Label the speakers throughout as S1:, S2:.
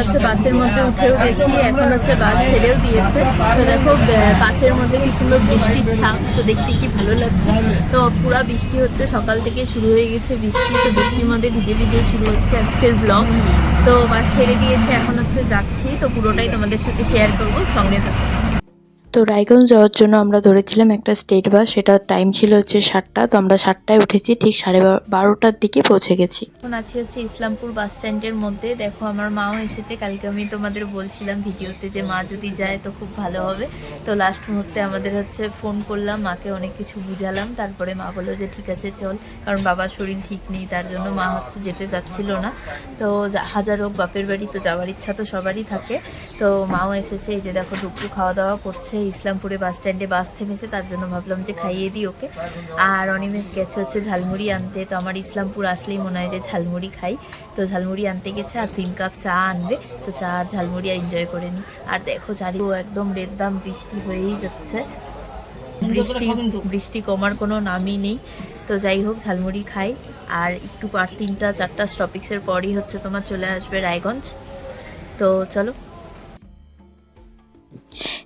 S1: হচ্ছে বাসের মধ্যে উঠেও গেছি, এখন হচ্ছে বাস ছেড়েও দিয়েছে। তো দেখো বাসের মধ্যে কি সুন্দর বৃষ্টির ছাপ, তো দেখতে কি ভালো লাগছে। তো পুরা বৃষ্টি হচ্ছে, সকাল থেকে শুরু হয়ে গেছে বৃষ্টি, তো বৃষ্টির মধ্যে ভিজে ভিজে শুরু হচ্ছে আজকের ব্লগ তো বাস ছেড়ে দিয়েছে, এখন হচ্ছে যাচ্ছি, তো পুরোটাই তোমাদের সাথে শেয়ার করব, সঙ্গে থাকো।
S2: তো রায়গঞ্জ যাওয়ার জন্য আমরা ধরেছিলাম একটা স্টেট বাস সেটার টাইম ছিল হচ্ছে সাতটা, তো আমরা সাতটায় উঠেছি, ঠিক সাড়ে বারোটার দিকে পৌঁছে গেছি।
S1: এখন আছি হচ্ছে ইসলামপুর বাস স্ট্যান্ডের মধ্যে। দেখো, আমার মাও এসেছে, কালকে আমি তোমাদের বলছিলাম ভিডিওতে যে মা যদি যায় তো খুব ভালো হবে। তো লাস্ট মুহূর্তে আমাদের হচ্ছে ফোন করলাম, মাকে অনেক কিছু বুঝালাম, তারপরে মা বলল যে ঠিক আছে, চল। কারণ বাবার শরীর ঠিক নেই, তার জন্য মা হচ্ছে যেতে চাচ্ছিল না। তো হাজার হোক, বাপের বাড়ি তো যাওয়ার ইচ্ছা তো সবারই থাকে। তো মাও এসেছে, এই যে দেখো, দুপুর খাওয়া দাওয়া করছে। ইসলামপুরে বাস স্ট্যান্ডে বাস থেমেছে, তার জন্য ভাবলাম যে খাইয়ে দিই ওকে। আর অনিমেষ গেছে হচ্ছে ঝালমুড়ি আনতে, তো আমার ইসলামপুর আসলেই মনে হয় যে ঝালমুড়ি খাই। তো ঝালমুড়ি আনতে গেছে, আর তিন কাপ চা আনবে, তো চা আর ঝালমুড়ি এনজয় করে নি। আর দেখো চারি একদম রেদ্দাম বৃষ্টি হয়েই যাচ্ছে। বৃষ্টি বৃষ্টি কমার কোনো নামই নেই। তো যাই হোক, ঝালমুড়ি খাই। আর একটু পার তিনটা, চারটা স্টপিক্সের পরই হচ্ছে তোমার চলে আসবে রায়গঞ্জ। তো চলো।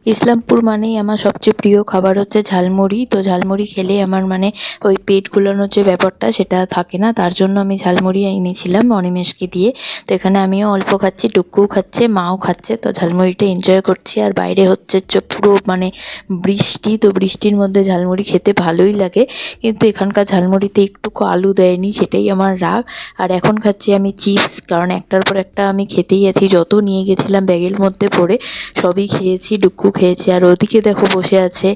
S2: ইসলামপুর মানেই আমার সবচেয়ে প্রিয় খাবার হচ্ছে ঝালমুড়ি। তো ঝালমুড়ি খেলে আমার মানে ওই পেট গুলানোর যে ব্যাপারটা সেটা থাকে না। তার জন্য আমি ঝালমুড়ি এনেছিলাম অনিমেষকে দিয়ে। তো এখানে আমিও অল্প খাচ্ছি, টুকুও খাচ্ছে, মাও খাচ্ছে। তো ঝালমুড়িটা এনজয় করছি। আর বাইরে হচ্ছে পুরো মানে বৃষ্টি। তো বৃষ্টির মধ্যে ঝালমুড়ি খেতে ভালোই লাগে। কিন্তু এখানকার ঝালমুড়িতে একটুকু আলু দেয়নি, সেটাই আমার রাগ। আর এখন খাচ্ছি আমি চিপস। কারণ একটার পর একটা আমি খেতেই আছি। যত নিয়ে গেছিলাম ব্যাগের মধ্যে পড়ে, সবই খেয়েছি। ডুকু খেয়েছি আর ওদিকে দেখো বসে আছে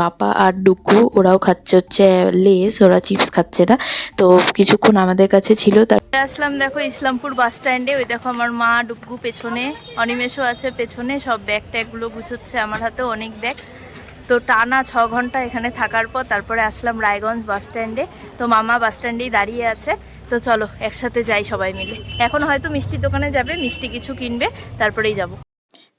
S2: পাপা আর ডুকু। ওরাও খাচ্ছে হচ্ছে লেস, ওরা চিপস খাচ্ছে না। তো কিছুক্ষণ আমাদের কাছে ছিল, তার
S1: আসলাম দেখো ইসলামপুর বাস স্ট্যান্ডে। ওই দেখো আমার মা ডুগ্গু পেছনে, অনিমেষও আছে পেছনে। সব ব্যাগ ট্যাগগুলো গুছোচ্ছে আমার হাতে, অনেক ব্যাগ। তো টানা ছ ঘণ্টা এখানে থাকার পর তারপরে আসলাম রায়গঞ্জ বাস স্ট্যান্ডে। তো মামা বাস স্ট্যান্ডেই দাঁড়িয়ে আছে। তো চলো একসাথে যাই সবাই মিলে। এখন হয়তো মিষ্টির দোকানে যাবে, মিষ্টি কিছু কিনবে, তারপরেই যাব।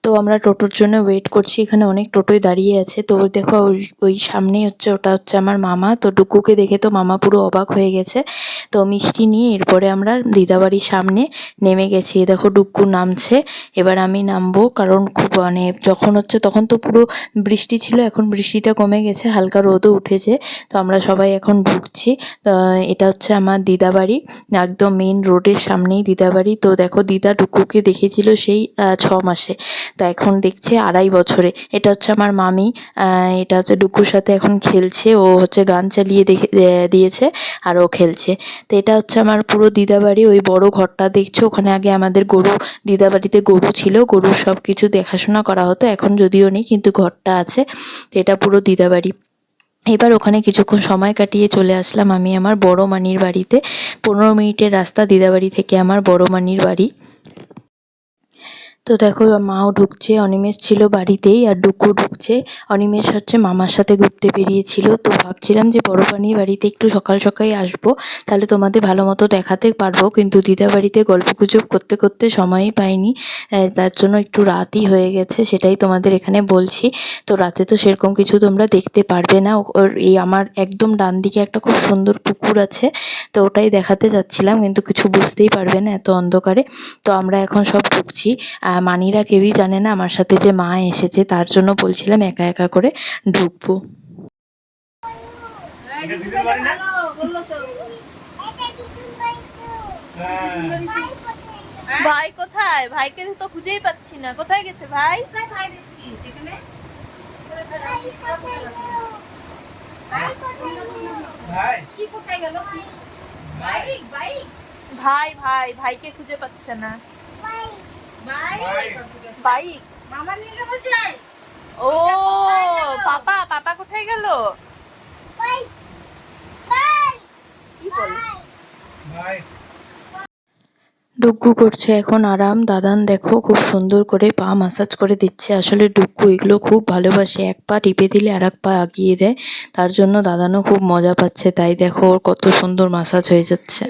S2: তো আমরা টোটোর জন্য ওয়েট করছি। এখানে অনেক টোটোই দাঁড়িয়ে আছে। তো দেখো ওই- সামনেই হচ্ছে, ওটা হচ্ছে আমার মামা। তো ডুকুকে দেখে তো মামা পুরো অবাক হয়ে গেছে। তো মিষ্টি নিয়ে এরপরে আমরা দিদাবাড়ির সামনে নেমে গেছি। দেখো ডুকু নামছে। এবার আমি নামবো কারণ খুব মানে যখন হচ্ছে, তখন তো পুরো বৃষ্টি ছিল, এখন বৃষ্টিটা কমে গেছে, হালকা রোদও উঠেছে। তো আমরা সবাই এখন ঢুকছি। এটা হচ্ছে আমার দিদাবাড়ি, একদম মেইন রোডের সামনেই দিদাবাড়ি। তো দেখো দিদা ডুকুকে দেখেছিল সেই ছ মাসে। তা এখন দেখছে আড়াই বছরে। এটা হচ্ছে আমার মামি এটা হচ্ছে ডুকুর সাথে এখন খেলছে। ও হচ্ছে গান চালিয়ে দেখে দিয়েছে আর ও খেলছে। তো এটা হচ্ছে আমার পুরো দিদাবাড়ি, ওই বড় ঘরটা দেখছ? ওখানে আগে আমাদের গরু, দিদাবাড়িতে গরু ছিল। গরুর সব কিছু দেখাশোনা করা হতো। এখন যদিও নেই, কিন্তু ঘরটা আছে। তো এটা পুরো দিদাবাড়ি। এবার ওখানে কিছুক্ষণ সময় কাটিয়ে চলে আসলাম আমি আমার বড় মানির বাড়িতে। পনেরো মিনিটের রাস্তা দিদাবাড়ি থেকে আমার বড় মানির বাড়ি। তো দেখো মাও ঢুকছে, অনিমেষ ছিল বাড়িতেই আর ডুকু ঢুকছে। অনিমেষ হচ্ছে মামার সাথে ঘুরতে বেরিয়েছিল। তো ভাবছিলাম যে বড় পানির বাড়িতে একটু সকাল সকালই আসব, তাহলে তোমাদের ভালো মতো দেখাতে পারব। কিন্তু দিদা বাড়িতে গল্প গুজব করতে করতে সময়ই পাইনি তার জন্য একটু রাতই হয়ে গেছে, সেটাই তোমাদের এখানে বলছি। তো রাতে তো সেরকম কিছু তোমরা দেখতে পারবে না। ওর এই আমার একদম ডান দিকে একটা খুব সুন্দর পুকুর আছে, তো ওটাই দেখাতে যাচ্ছিলাম, কিন্তু কিছু বুঝতেই পারবে না এত অন্ধকারে। তো আমরা এখন সব ঢুকছি মানিরা কেউই জানে না আমার সাথে যে মা এসেছে, তার জন্য বলছিলাম একা একা করে ঢুকবো।
S1: ভাই কোথায়? ভাইকে তো খুঁজেই পাচ্ছি না। কোথায় গেছে ভাই। ভাই ভাই, ভাইকে খুঁজে পাচ্ছে না। বাইক? ও পাপা পাপা কোথায় গেল? কি বলে?
S2: ডুগ্গু করছে এখন আরাম। দাদান দেখো খুব সুন্দর করে পা মাসাজ করে দিচ্ছে। আসলে ডুগ্গু এগুলো খুব ভালোবাসে। এক পা টিপে দিলে আর এক পা আগিয়ে দেয়। তার জন্য দাদানও খুব মজা পাচ্ছে। তাই দেখো ওর কত সুন্দর মাসাজ হয়ে যাচ্ছে।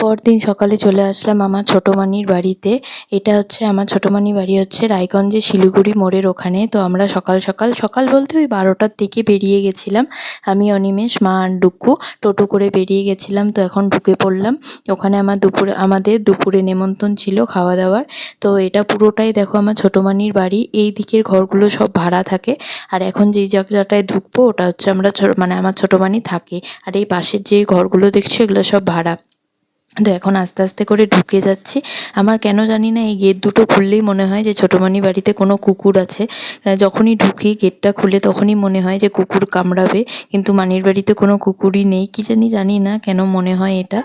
S1: পরদিন সকালে চলে আসলাম আমার ছোটোমানির বাড়িতে। এটা হচ্ছে আমার ছোটো মানির বাড়ি হচ্ছে রায়গঞ্জে শিলিগুড়ি মোড়ের ওখানে। তো আমরা সকাল সকাল সকাল বলতে ওই বারোটার দিকে বেরিয়ে গেছিলাম। আমি, অনিমেষ, মা আর ডুকু টোটো করে বেরিয়ে গেছিলাম। তো এখন ঢুকে পড়লাম। ওখানে আমার দুপুরে, আমাদের দুপুরে নেমন্তন্ন ছিল খাওয়া দাওয়ার। তো এটা পুরোটাই দেখো আমার ছোটোমানির বাড়ি। এই দিকের ঘরগুলো সব ভাড়া থাকে। আর এখন যেই জায়গাটায় ঢুকবো ওটা হচ্ছে আমরা মানে আমার ছোটো মানি থাকে। আর এই পাশের যে ঘরগুলো দেখছ এগুলো সব ভাড়া। তো এখন আস্তে আস্তে করে ঢুকে যাচ্ছি। আমার কেন জানি না এই গেট দুটো খুললেই মনে হয় যে ছোটো মানি বাড়িতে কোনো কুকুর আছে। যখনই ঢুকি গেটটা খুলে তখনই মনে হয় যে কুকুর কামড়াবে, কিন্তু মানির বাড়িতে কোনো কুকুরই নেই। কি জানি জানি না কেন মনে হয় এটা।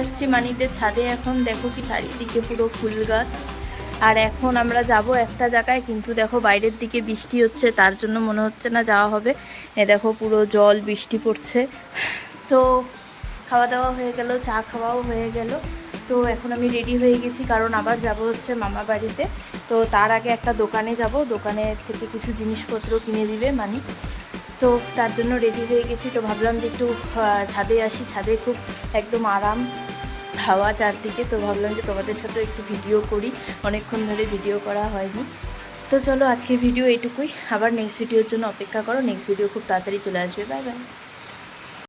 S1: আসছি মানিতে ছাদে এখন দেখো কি চারিদিকে পুরো ফুল গাছ। আর এখন আমরা যাব একটা জায়গায়, কিন্তু দেখো বাইরের দিকে বৃষ্টি হচ্ছে, তার জন্য মনে হচ্ছে না যাওয়া হবে। এ দেখো পুরো জল, বৃষ্টি পড়ছে। তো খাওয়া দাওয়া হয়ে গেল, চা খাওয়াও হয়ে গেল। তো এখন আমি রেডি হয়ে গেছি, কারণ আবার যাব হচ্ছে মামা বাড়িতে। তো তার আগে একটা দোকানে যাব, দোকানে থেকে কিছু জিনিসপত্র কিনে দিবে মানি। তো তার জন্য রেডি হয়ে গেছি। তো ভাবলাম যে একটু ছাদে আসি। ছাদে খুব একদম আরাম হাওয়া চারদিকে। তো ভাবলাম যে তোমাদের সাথে একটু ভিডিও করি। অনেকক্ষণ ধরে ভিডিও করা হয়নি। তো চলো আজকে ভিডিও এটুকুই আবার নেক্সট ভিডিওর জন্য অপেক্ষা করো। নেক্সট ভিডিও খুব তাড়াতাড়ি চলে আসবে। Bye bye